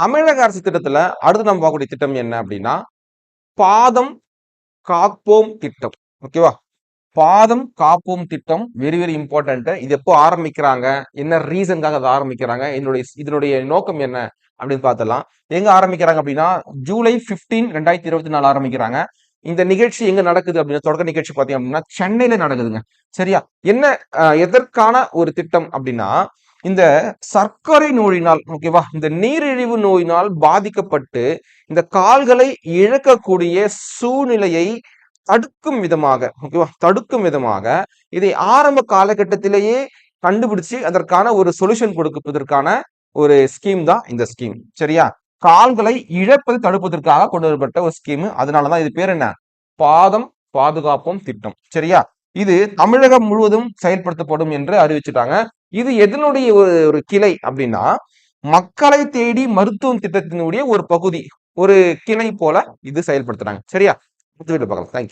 தமிழக அரசு திட்டத்துல அடுத்து நம்ம பார்க்கக்கூடிய திட்டம் என்ன அப்படின்னா பாதம் காப்போம் திட்டம். ஓகேவா பாதம் காப்போம் திட்டம் வெரி வெரி இம்பார்ட்டன்ட் இது எப்போ ஆரம்பிக்கிறாங்க? என்ன ரீசனுக்காக அதை ஆரம்பிக்கிறாங்க? என்னுடைய இதனுடைய நோக்கம் என்ன அப்படின்னு பார்த்தலாம் எங்க ஆரம்பிக்கிறாங்க அப்படின்னா ஜூலை 15 ரெண்டாயிரத்தி இருபத்தி நாலு ஆரம்பிக்கிறாங்க. இந்த நிகழ்ச்சி எங்க நடக்குது அப்படின்னா தொடக்க நிகழ்ச்சி பார்த்தீங்க அப்படின்னா சென்னையில நடக்குதுங்க. சரியா? என்ன அஹ், எதற்கான ஒரு திட்டம் அப்படின்னா இந்த சர்க்கரை நோயினால் ஓகேவா இந்த நீரிழிவு நோயினால் பாதிக்கப்பட்டு இந்த கால்களை இழக்கக்கூடிய சூழ்நிலையை தடுக்கும் விதமாக ஓகேவா தடுக்கும் விதமாக இதை ஆரம்ப காலகட்டத்திலேயே கண்டுபிடிச்சு அதற்கான ஒரு சொல்யூஷன் கொடுப்பதற்கான ஒரு ஸ்கீம் தான் இந்த ஸ்கீம் சரியா? கால்களை இழப்பது தடுப்பதற்காக கொண்டு வரப்பட்ட ஒரு ஸ்கீம் அதனாலதான் இது பேர் என்ன? பாதம் பாதுகாப்போம் திட்டம். சரியா? இது தமிழகம் முழுவதும் செயல்படுத்தப்படும் என்று அறிவிச்சுட்டாங்க. இது எதனுடைய ஒரு ஒரு கிளை அப்படின்னா மக்களை தேடி மருத்துவம் திட்டத்தினுடைய ஒரு பகுதி ஒரு கிளை போல இது செயல்படுத்துறாங்க. சரியா? பார்க்கலாம். தேங்க்யூ